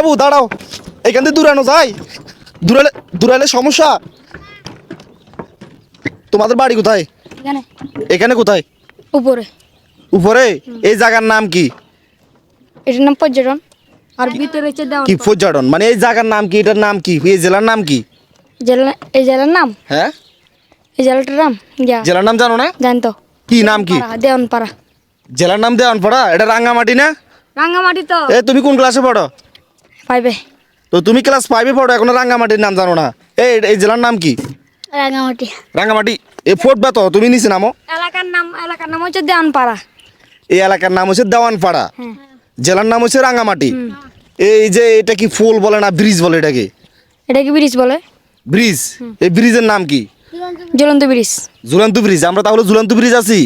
বাবু দাঁড়াও। এখান থেকে দূরানো যায়। দূরালে দূরালে সমস্যা। তোমাদের বাড়ি কোথায়? এখানে। কোথায়? উপরে। উপরে? এই জায়গার নাম কি? এটার নাম পর্যটন। আর ভিতরে হচ্ছে কি পর্যটন? মানে এই জায়গার নাম কি? এটার নাম কি? এই জেলার নাম কি? জেলা এই জেলার নাম? হ্যাঁ? এই জেলাটার নাম? জেলার নাম জানো না? জানতো। কি নাম কি? দেওয়ানপাড়া জেলার নাম দেওয়ানপাড়া? এটা রাঙ্গামাটি না? রাঙ্গামাটি তো। এ তুমি কোন ক্লাসে পড়ো? পাইবে। তো তুমি ক্লাস ফাইভে পড়ো এখনও রাঙ্গামাটির নাম জানো না। এই এই জেলার নাম কি? রাঙ্গামাটি। রাঙ্গামাটি। এ ফুটবে তো তুমি নিচে নামো। এলাকার নাম এলাকার নাম হচ্ছে দেওয়ানপাড়া। এই এলাকার নাম হচ্ছে দেওয়ানপাড়া। হ্যাঁ। জেলার নাম হচ্ছে রাঙ্গামাটি। এই যে এটা কি ফুল বলে না ব্রিজ বলে এটাকে? এটা কি ব্রিজ বলে? ব্রিজ। এই ব্রিজের নাম কি? জ্বলন্ত ব্রিজ। ঝুলন্ত ব্রিজ। আমরা তাহলে ঝুলন্ত ব্রিজ আছি।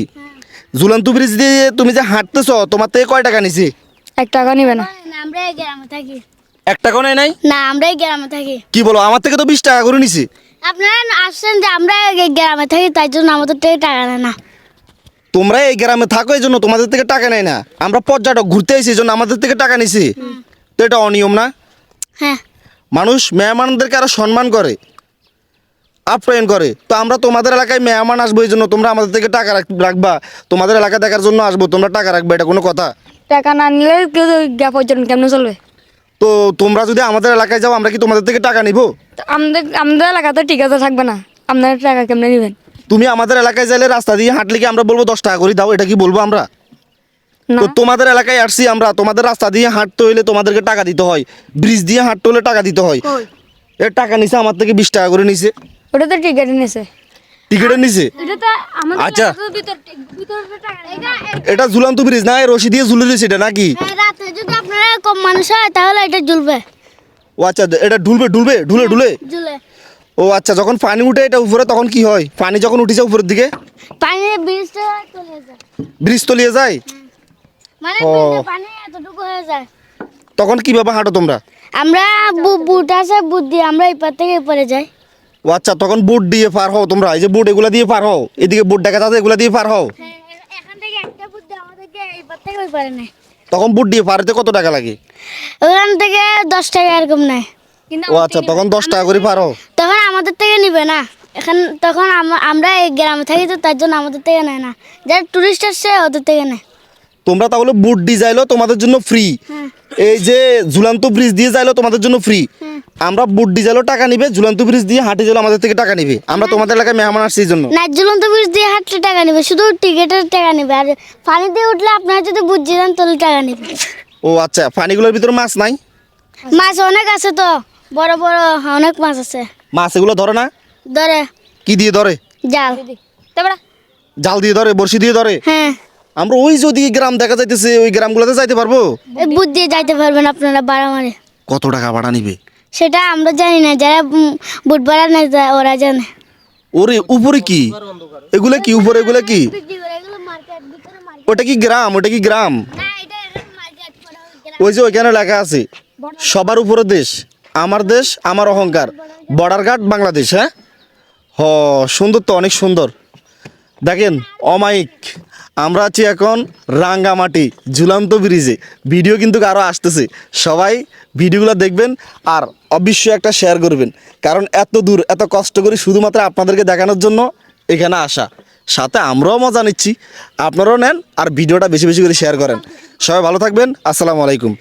ঝুলন্ত ব্রিজ দিয়ে তুমি যে হাঁটতেছ তোমার থেকে কয় টাকা নিছে? এক টাকা নিবে না। না, আমরা গ্রামে থাকি। এক টাকাও নেই নাই? না আমরা এই গ্রামে থাকি। কি বলো আমার থেকে তো বিশ টাকা করে নিছে। আপনারা আসছেন যে আমরা এই গ্রামে থাকি তাই জন্য আমাদের থেকে টাকা নেয় না। তোমরা এই গ্রামে থাকো এই জন্য তোমাদের থেকে টাকা নেয় না। আমরা পর্যটক ঘুরতে এসেছি এই জন্য আমাদের থেকে টাকা নিছি। তো এটা অনিয়ম না? হ্যাঁ। মানুষ মেহমানদেরকে আরও সম্মান করে আপ্যায়ন করে। তো আমরা তোমাদের এলাকায় মেহমান আসব এই জন্য তোমরা আমাদের থেকে টাকা রাখবা। তোমাদের এলাকা দেখার জন্য আসব তোমরা টাকা রাখবে এটা কোনো কথা? টাকা না নিলে কেউ গা পর্যটন কেমন চলবে? তো তোমরা যদি আমাদের এলাকায় যাও আমরা কি তোমাদের থেকে টাকা নিব? আমাদের আমাদের এলাকাতে ঠিক আছে থাকবে না। আপনারা টাকা কেমনে নেবেন? তুমি আমাদের এলাকায় যাইলে রাস্তা দিয়ে হাঁটলে কি আমরা বলব দশ টাকা করে দাও? এটা কি বলব আমরা? তো তোমাদের এলাকায় আসছি আমরা তোমাদের রাস্তা দিয়ে হাঁটতে হইলে তোমাদেরকে টাকা দিতে হয়। ব্রিজ দিয়ে হাঁটতে হলে টাকা দিতে হয়? এর টাকা নিছে আমার থেকে বিশ টাকা করে নিছে। ওটা তো টিকিট নিছে। টিকিটের নিছে? এটা তো আমাদের আচ্ছা। এলাকাতে ভিতর ভিতরে টাকা নেই। এটা ঝুলন্ত ব্রিজ না? এই রশি দিয়ে ঝুলে দিয়েছে এটা নাকি হ্যাঁ, রাতে যদি আপনারা কম মানুষ হয় তাহলে এটা জ্বলবে ও আচ্ছা এটা ঢুলবে ঢুলবে ঢুলে ঢুলে? ও আচ্ছা যখন পানি উঠে এটা উপরে তখন কি হয়? পানি যখন উঠেছে উপরের দিকে? পানি ব্রিজটা চলে যায়। ব্রিজ তলিয়ে যায়? মানে পানি এতটুকু হয়ে যায়। তখন কীভাবে হাঁটো তোমরা? আমরা বুট আছে বুট দিয়ে আমরা এপার থেকে এপারে যাই। ও আচ্ছা তখন বোট দিয়ে পার হও তোমরা। এই যে বোট এগুলা দিয়ে পার হও। এদিকে বোট দেখা যাচ্ছে এগুলা দিয়ে পার হও। হ্যাঁ, এখান থেকে একটা বুট দিয়ে আমাদেরকে এপার থেকে ওইপারে নেয়। তখন বুট দিয়ে পার কত টাকা লাগে? ওখান থেকে দশ টাকা এরকম নেয়। ও আচ্ছা তখন দশ টাকা করে পারো তখন আমাদের থেকে নিবে না। এখন তখন আমরা এই গ্রামে থাকি তো তার জন্য আমাদের থেকে নেয় না। যারা টুরিস্ট আসছে ওদের থেকে নেয়। তোমরা তাহলে বুট দিয়ে যাইলো তোমাদের জন্য ফ্রি এই যে ঝুলান্ত ব্রিজ দিয়ে যাইলো তোমাদের জন্য ফ্রি আমরা বুট যাইলো টাকা নিবে ঝুলন্ত ব্রিজ দিয়ে হাঁটে যাইলো আমাদের থেকে টাকা নিবে। আমরা তোমাদের এলাকায় মেহমান আসছি এই জন্য। না ঝুলন্ত ব্রিজ দিয়ে হাঁটলে টাকা নিবে শুধু টিকিটের টাকা নিবে আর পানি দিয়ে উঠলে আপনারা যদি বুঝিয়ে দেন তাহলে টাকা নিবে। ও আচ্ছা পানিগুলোর ভিতরে মাছ নাই? মাছ অনেক আছে তো বড় বড় অনেক মাছ আছে। মাছ এগুলো ধরে না? ধরে। কি দিয়ে ধরে? জাল। তারপরে? জাল দিয়ে ধরে বড়শি দিয়ে ধরে? হ্যাঁ। আমরা ওই যদি গ্রাম দেখা যাইতেছে ওই গ্রামগুলোতে যাইতে পারব? বুট দিয়ে যাইতে পারবেন আপনারা বাড়ামারে কত টাকা ভাড়া নিবে? সেটা আমরা জানি না, যারা বুট বাড়া নেয় ওরা জানে। ওরে, উপরে কি? এগুলো কি, উপরে এগুলো কি? ওটা কি গ্রাম? ওটা কি গ্রাম? ওই যে ওইখানে লেখা আছে, সবার উপরে দেশ, আমার দেশ, আমার অহংকার। বর্ডার গার্ড বাংলাদেশ হ্যাঁ? হ, সুন্দর তো, অনেক সুন্দর। দেখেন, অমায়িক। আমরা আছি এখন রাঙ্গামাটি, ঝুলন্ত ব্রিজে। ভিডিও কিন্তু আরও আসতেছে। সবাই ভিডিওগুলো দেখবেন আর অবশ্যই একটা শেয়ার করবেন। কারণ এত দূর, এত কষ্ট করে শুধুমাত্র আপনাদেরকে দেখানোর জন্য এখানে আসা। সাথে আমরাও মজা নিচ্ছি। আপনারাও নেন আর ভিডিওটা বেশি বেশি করে শেয়ার করেন। সবাই ভালো থাকবেন। আসসালামু আলাইকুম।